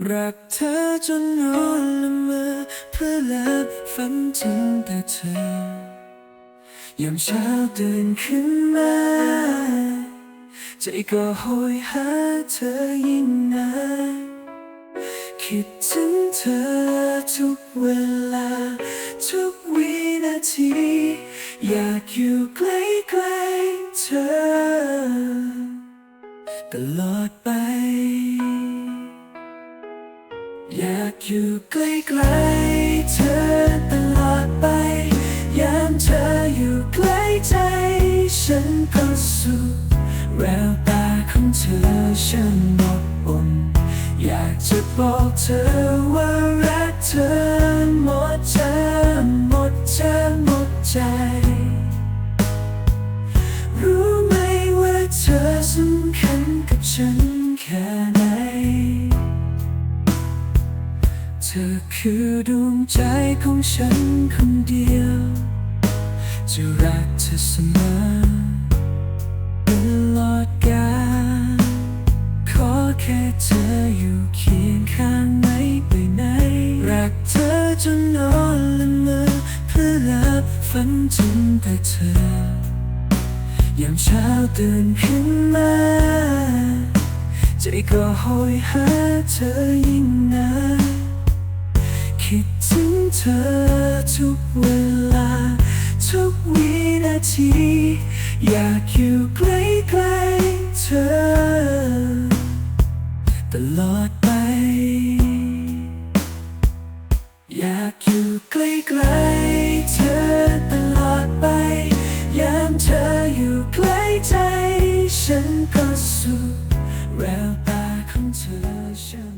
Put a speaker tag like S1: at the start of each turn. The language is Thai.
S1: รักเธอจนนอนละเมอเพื่อหลับฝันถึงแต่เธอยามเช้าตื่นขึ้นมาใจก็โหยหาเธอยิ่งนานคิดถึงเธอทุกเวลา ทุกวินาที อยากอยู่ใกล้ๆเธอ ตลอดไป อยากอยู่ใกล้ๆเธอตลอดไป ยามเธออยู่ใกล้ใจ ฉันก็สุขแววตาของเธอฉันอบอุ่นอยากจะบอกเธอว่ารักเธอหมดใจหมดใจหมดใจ รู้ไหมว่าเธอสำคัญกับฉัน เธอคือดวงใจของฉันคนเดียว จะรักเธอเสมอตลอดกาลขอแค่เธออยู่เคียงข้างไม่ไปไหน รักเธอจนนอนละเมอเพื่อหลับฝันถึงแต่เธอยามเช้าตื่นขึ้นมา ใจก็โหยหาเธอยิ่งนาน ธอทุกเวลา ทุกวินาที อยากอยู่ใกล้ใกล้เธอ ตลอดไป อยากอยู่ใกล้ใกล้เธอตลอดไป ยามเธออยู่ใกล้ใจ ฉันก็สุขแววตาของเธอ